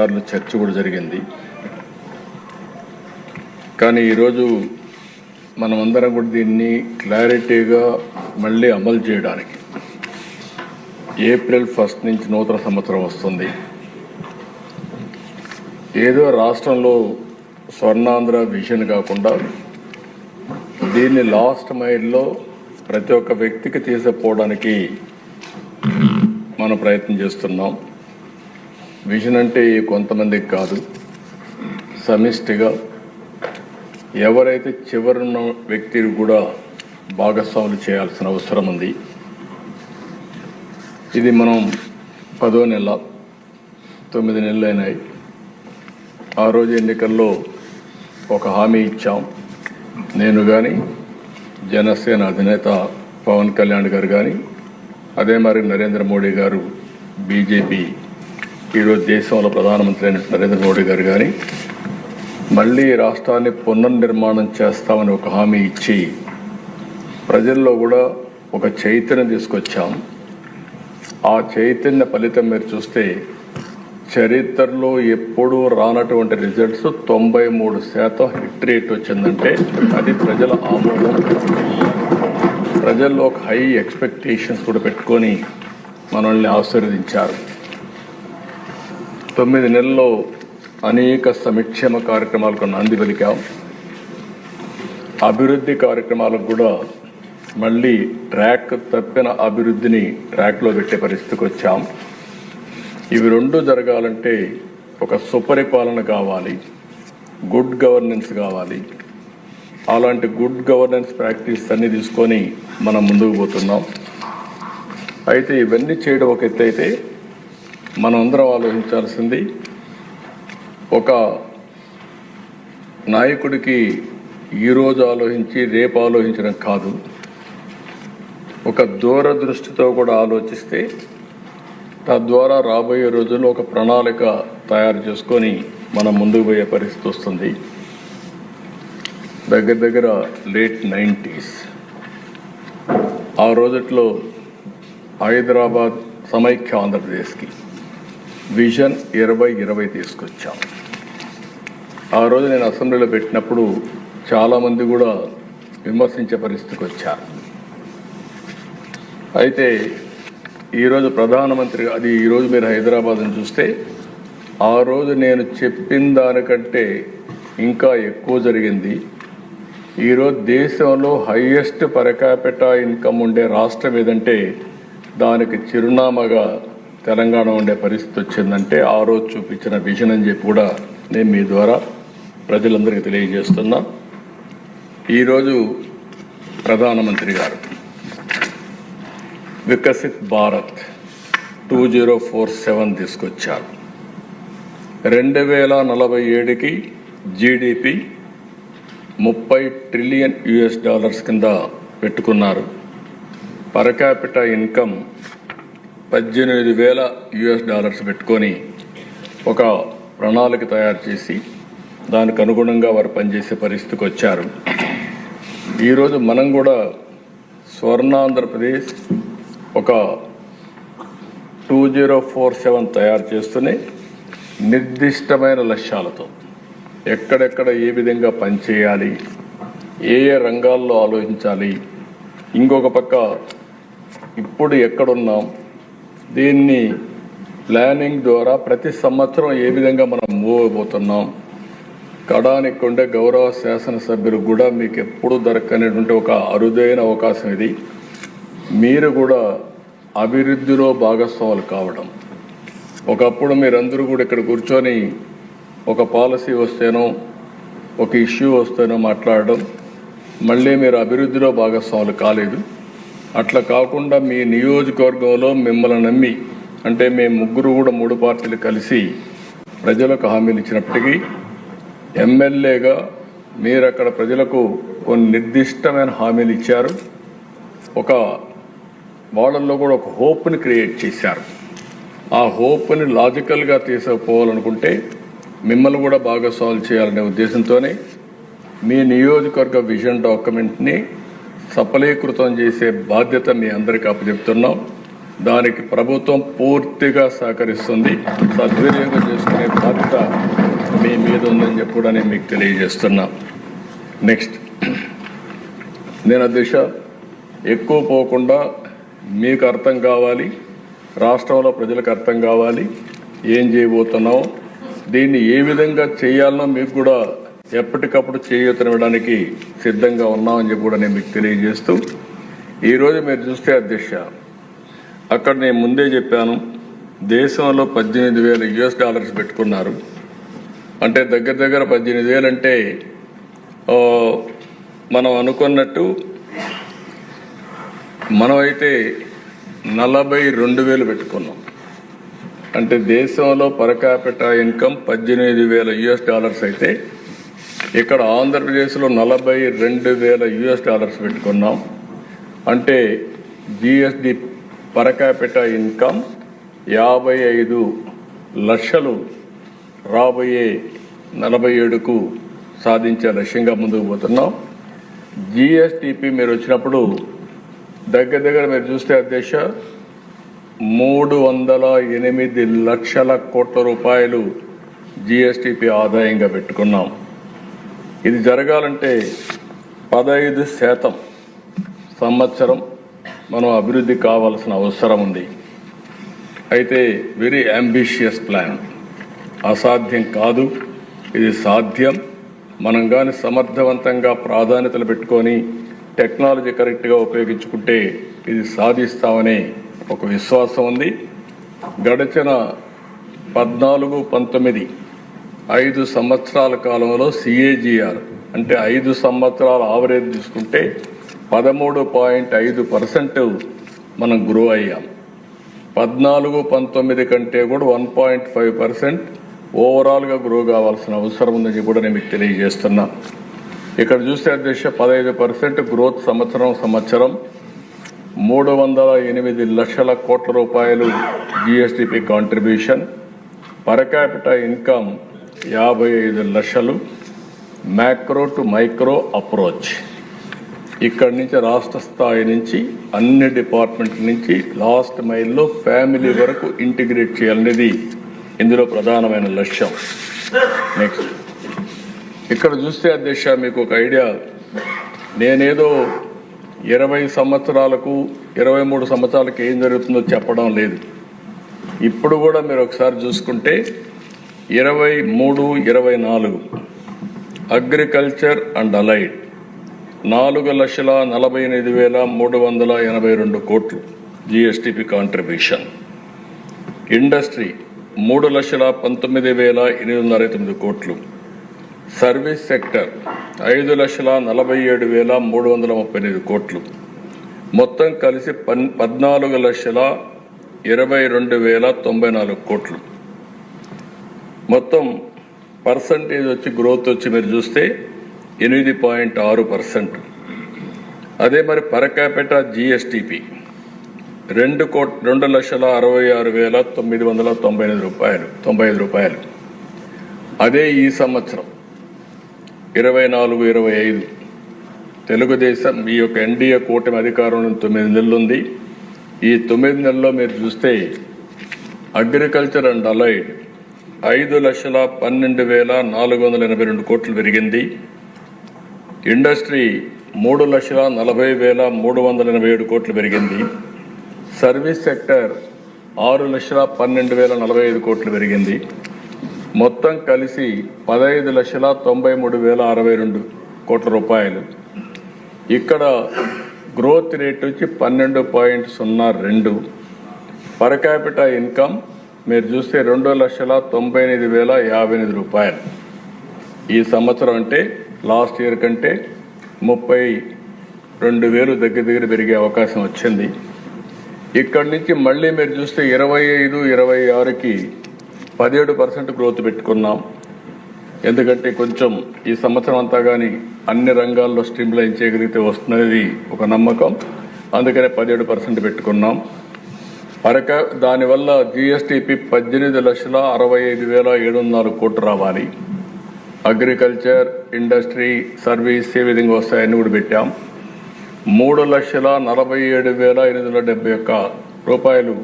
సార్లు చర్చ కూడా జరిగింది. కానీ ఈరోజు మనమందరం కూడా దీన్ని క్లారిటీగా మళ్ళీ అమలు చేయడానికి ఏప్రిల్ ఫస్ట్ నుంచి నూతన సంవత్సరం వస్తుంది. ఏదో రాష్ట్రంలో స్వర్ణాంధ్ర విజన్ కాకుండా దీన్ని లాస్ట్ మైల్లో ప్రతి ఒక్క వ్యక్తికి తీసుకుపోవడానికి మనం ప్రయత్నం చేస్తున్నాం. విజన్ అంటే కొంతమందికి కాదు. సమిష్టిగా ఎవరైతే చివరున్న వ్యక్తిని కూడా భాగస్వాములు చేయాల్సిన అవసరం ఉంది. ఇది మనం పదో నెల తొమ్మిది నెలలు అయినాయి. ఆ రోజు ఎన్నికల్లో ఒక హామీ ఇచ్చాం. నేను కానీ జనసేన అధినేత పవన్ కళ్యాణ్ గారు కానీ అదే మరి నరేంద్ర మోడీ గారు బీజేపీ ఈరోజు దేశంలో ప్రధానమంత్రి అయిన నరేంద్ర మోడీ గారు కానీ మళ్ళీ రాష్ట్రాన్ని పునర్నిర్మాణం చేస్తామని ఒక హామీ ఇచ్చి ప్రజల్లో కూడా ఒక చైతన్యం తీసుకొచ్చాం. ఆ చైతన్య ఫలితం మీరు చూస్తే చరిత్రలో ఎప్పుడూ రానటువంటి రిజల్ట్స్ తొంభై మూడు శాతం హిట్ రేట్ వచ్చిందంటే అది ప్రజల ఆమోదం ప్రజల్లో ఒక హై ఎక్స్పెక్టేషన్స్ కూడా పెట్టుకొని మనల్ని ఆశీర్వదించారు. తొమ్మిది నెలల్లో అనేక సంక్షేమ కార్యక్రమాలకు నాంది పలికాం. అభివృద్ధి కార్యక్రమాలకు కూడా మళ్ళీ ట్రాక్ తప్పిన అభివృద్ధిని ట్రాక్లో పెట్టే పరిస్థితికి వచ్చాం. ఇవి రెండు జరగాలంటే ఒక సుపరిపాలన కావాలి గుడ్ గవర్నెన్స్ కావాలి. అలాంటి గుడ్ గవర్నెన్స్ ప్రాక్టీస్ అన్ని తీసుకొని మనం ముందుకు పోతున్నాం. అయితే ఇవన్నీ చేయడం ఒక ఎత్తు అయితే మనం అందరం ఆలోచించాల్సింది ఒక నాయకుడికి ఈరోజు ఆలోచించి రేపు ఆలోచించడం కాదు. ఒక దూరదృష్టితో కూడా ఆలోచిస్తే తద్వారా రాబోయే రోజుల్లో ఒక ప్రణాళిక తయారు చేసుకొని మనం ముందుకు పోయే పరిస్థితి వస్తుంది. దగ్గర దగ్గర లేట్ నైంటీస్. ఆ రోజుట్లో హైదరాబాద్ సమైక్య ఆంధ్రప్రదేశ్కి. విజన్ ఇరవై ఇరవై తీసుకొచ్చాం. ఆ రోజు నేను అసెంబ్లీలో పెట్టినప్పుడు చాలామంది కూడా విమర్శించే పరిస్థితికి వచ్చారు. అయితే ఈరోజు ప్రధానమంత్రి అది ఈరోజు మీరు హైదరాబాద్ని చూస్తే ఆ రోజు నేను చెప్పిన దానికంటే ఇంకా ఎక్కువ జరిగింది. ఈరోజు దేశంలో హయ్యెస్ట్ పరకాపిటా ఇన్కమ్ ఉండే రాష్ట్రం ఏదంటే దానికి చిరునామాగా తెలంగాణ ఉండే పరిస్థితి వచ్చిందంటే ఆ రోజు చూపించిన విజన్ అని చెప్పి కూడా నేను మీ ద్వారా ప్రజలందరికీ తెలియజేస్తున్నా. ఈరోజు ప్రధానమంత్రి గారు Viksit Bharat two zero four seven తీసుకొచ్చారు. రెండు వేల నలభై ఏడుకి జీడిపి ముప్పై ట్రిలియన్ యుఎస్ డాలర్స్ కింద పెట్టుకున్నారు. పర్ క్యాపిటల్ ఇన్కమ్ పద్దెనిమిది వేల యుఎస్ డాలర్స్ పెట్టుకొని ఒక ప్రణాళిక తయారు చేసి దానికి అనుగుణంగా వారు పనిచేసే పరిస్థితికి వచ్చారు. ఈరోజు మనం కూడా స్వర్ణాంధ్రప్రదేశ్ ఒక టూ జీరో ఫోర్ సెవెన్ తయారు చేస్తూనే నిర్దిష్టమైన లక్ష్యాలతో ఎక్కడెక్కడ ఏ విధంగా పనిచేయాలి ఏ ఏ రంగాల్లో ఆలోచించాలి ఇంకొక పక్క ఇప్పుడు ఎక్కడున్నాం దీన్ని ప్లానింగ్ ద్వారా ప్రతి సంవత్సరం ఏ విధంగా మనం మూవ్ అయిపోతున్నాం? కడానికి ఉండే గౌరవ శాసనసభ్యులు కూడా మీకు ఎప్పుడు దొరకనేటువంటి ఒక అరుదైన అవకాశం ఇది. మీరు కూడా అభివృద్ధిలో భాగస్వాములు కావడం. ఒకప్పుడు మీరందరూ కూడా ఇక్కడ కూర్చొని ఒక పాలసీ వస్తేనో ఒక ఇష్యూ వస్తేనో మాట్లాడడం. మళ్ళీ మీరు అభివృద్ధిలో భాగస్వాములు కాలేదు. అట్లా కాకుండా మీ నియోజకవర్గంలో మిమ్మల్ని నమ్మి అంటే మేము ముగ్గురు కూడా మూడు పార్టీలు కలిసి ప్రజలకు హామీలు ఇచ్చినప్పటికీ ఎమ్మెల్యేగా మీరు అక్కడ ప్రజలకు కొన్ని నిర్దిష్టమైన హామీలు ఇచ్చారు. ఒక వాళ్ళల్లో కూడా ఒక హోప్ని క్రియేట్ చేశారు. ఆ హోప్ని లాజికల్గా తీసుకుపోవాలనుకుంటే మిమ్మల్ని కూడా భాగస్వాములు చేయాలనే ఉద్దేశంతోనే మీ నియోజకవర్గ విజన్ డాక్యుమెంట్ని సఫలీకృతం చేసే బాధ్యత మీ అందరికీ అప్పచెప్తున్నాం. దానికి ప్రభుత్వం పూర్తిగా సహకరిస్తుంది. సద్వినియోగం చేసుకునే బాధ్యత మీ మీద ఉందని చెప్పుడని మీకు తెలియజేస్తున్నా. నెక్స్ట్ నేను అధ్యక్ష ఎక్కువ పోకుండా మీకు అర్థం కావాలి. రాష్ట్రంలో ప్రజలకు అర్థం కావాలి. ఏం చేయబోతున్నాం? దీన్ని ఏ విధంగా చేయాలనో మీకు కూడా ఎప్పటికప్పుడు చేయొత్తనివ్వడానికి సిద్ధంగా ఉన్నామని చెప్పి కూడా నేను మీకు తెలియజేస్తూ ఈరోజు మీరు చూస్తే అధ్యక్ష అక్కడ నేను ముందే చెప్పాను దేశంలో పద్దెనిమిది వేల యుఎస్ డాలర్స్ పెట్టుకున్నారు. అంటే దగ్గర దగ్గర పద్దెనిమిది వేలు అంటే మనం అనుకున్నట్టు మనమైతే నలభై రెండు వేలు పెట్టుకున్నాం. అంటే దేశంలో పరకాపిట ఇన్కమ్ పద్దెనిమిది వేల యుఎస్ డాలర్స్ అయితే ఇక్కడ ఆంధ్రప్రదేశ్లో నలభై రెండు వేల యుఎస్ డాలర్స్ పెట్టుకున్నాం. అంటే జిఎస్డి పరకాపిట ఇన్కమ్ యాభై ఐదు లక్షలు రాబోయే నలభై ఏడుకు సాధించే లక్ష్యంగా ముందుకు పోతున్నాం. జిఎస్టిపి మీరు వచ్చినప్పుడు దగ్గర దగ్గర మీరు చూస్తే అధ్యక్ష మూడు వందల ఎనిమిది లక్షల కోట్ల రూపాయలు జిఎస్టిపి ఆదాయంగా పెట్టుకున్నాం. ఇది జరగాలంటే పదహైదు శాతం సంవత్సరం మనం అభివృద్ధి కావాల్సిన అవసరం ఉంది. అయితే వెరీ అంబిషియస్ ప్లాన్ అసాధ్యం కాదు. ఇది సాధ్యం. మనం కానీ సమర్థవంతంగా ప్రాధాన్యతలు పెట్టుకొని టెక్నాలజీ కరెక్ట్గా ఉపయోగించుకుంటే ఇది సాధిస్తామనే ఒక విశ్వాసం ఉంది. గడిచిన పద్నాలుగు పంతొమ్మిది ఐదు సంవత్సరాల కాలంలో సిఏజీఆర్ అంటే ఐదు సంవత్సరాల ఆవరేజ్ తీసుకుంటే పదమూడు పాయింట్ ఐదు పర్సెంట్ మనం గ్రో అయ్యాం. పద్నాలుగు పంతొమ్మిది కంటే కూడా వన్ పాయింట్ ఫైవ్ పర్సెంట్ ఓవరాల్గా గ్రో కావాల్సిన అవసరం ఉందని కూడా నేను మీకు తెలియజేస్తున్నా. ఇక్కడ చూస్తే అధ్యక్ష పదహైదు పర్సెంట్ గ్రోత్ సంవత్సరం సంవత్సరం మూడు వందల ఎనిమిది లక్షల కోట్ల రూపాయలు GSDP contribution per capital income యాభై ఐదు లక్షలు మ్యాక్రో టు మైక్రో అప్రోచ్. ఇక్కడి నుంచి రాష్ట్ర స్థాయి నుంచి అన్ని డిపార్ట్మెంట్ నుంచి లాస్ట్ మైల్లో ఫ్యామిలీ వరకు ఇంటిగ్రేట్ చేయాలనేది ఇందులో ప్రధానమైన లక్ష్యం. నెక్స్ట్ ఇక్కడ చూస్తే అధ్యక్ష మీకు ఒక ఐడియా. నేనేదో ఇరవై సంవత్సరాలకు ఇరవై మూడు సంవత్సరాలకు ఏం జరుగుతుందో చెప్పడం లేదు. ఇప్పుడు కూడా మీరు ఒకసారి చూసుకుంటే ఇరవై మూడు ఇరవై నాలుగు. Agriculture and allied. నాలుగు లక్షల నలభై ఎనిమిది వేల మూడు వందల ఎనభై రెండు కోట్లు జిఎస్టిపి కాంట్రిబ్యూషన్. ఇండస్ట్రీ మూడు లక్షల పంతొమ్మిది వేల ఎనిమిది వందల అరవై తొమ్మిది కోట్లు. సర్వీస్ సెక్టర్ ఐదు లక్షల నలభై ఏడు వేల మూడు వందల ముప్పై ఎనిమిది కోట్లు. మొత్తం కలిసి పన్ పద్నాలుగు లక్షల ఇరవై రెండు వేల తొంభై నాలుగు కోట్లు. మొత్తం పర్సంటేజ్ వచ్చి గ్రోత్ వచ్చి మీరు చూస్తే ఎనిమిది పాయింట్ ఆరు పర్సెంట్. అదే మరి పరకాపెట జిఎస్టిపి. రెండు కోట్ రెండు లక్షల అరవై ఆరు వేల తొమ్మిది వందల తొంభై ఎనిమిది రూపాయలు తొంభై ఐదు రూపాయలు. అదే ఈ సంవత్సరం ఇరవై నాలుగు ఇరవై ఐదు. తెలుగుదేశం ఈ యొక్క ఎన్డీఏ కూటమి అధికారంలో తొమ్మిది నెలలు ఉంది. ఈ తొమ్మిది నెలల్లో మీరు చూస్తే అగ్రికల్చర్ అండ్ అలైడ్ ఐదు లక్షల పన్నెండు వేల నాలుగు వందల ఎనభై రెండు కోట్లు పెరిగింది. ఇండస్ట్రీ మూడు లక్షల నలభై వేల మూడు వందల ఎనభై ఏడు కోట్లు పెరిగింది. సర్వీస్ సెక్టర్ ఆరు లక్షల పన్నెండు వేల నలభై ఐదు కోట్లు పెరిగింది. మొత్తం కలిసి పదహైదు లక్షల తొంభై మూడు వేల అరవై రెండు కోట్ల రూపాయలు. ఇక్కడ గ్రోత్ రేట్ వచ్చి పన్నెండు పాయింట్ సున్నా రెండు. పర్ క్యాపిటల్ ఇన్కమ్ మీరు చూస్తే రెండు లక్షల తొంభై ఎనిమిది వేల యాభై ఎనిమిది రూపాయలు. ఈ సంవత్సరం అంటే లాస్ట్ ఇయర్ కంటే ముప్పై రెండు వేలు దగ్గర దగ్గర పెరిగే అవకాశం వచ్చింది. ఇక్కడి నుంచి మళ్ళీ మీరు చూస్తే ఇరవై ఐదు ఇరవై ఆరుకి పదిహేడు పర్సెంట్ గ్రోత్ పెట్టుకున్నాం. ఎందుకంటే కొంచెం ఈ సంవత్సరం అంతా కానీ అన్ని రంగాల్లో స్ట్రీమ్లైన్ చేయగలిగితే వస్తున్నది ఒక నమ్మకం. అందుకనే పదిహేడు పర్సెంట్ పెట్టుకున్నాం. అరక దానివల్ల జిఎస్టిపి పద్దెనిమిది లక్షల అరవై ఐదు వేల ఏడు వందల నాలుగు కోట్లు రావాలి. అగ్రికల్చర్ ఇండస్ట్రీ సర్వీస్ ఏ విధంగా వస్తాయని కూడా పెట్టాం. మూడు లక్షల నలభై ఏడు వేల ఎనిమిది వందల డెబ్బై ఒక్క రూపాయలు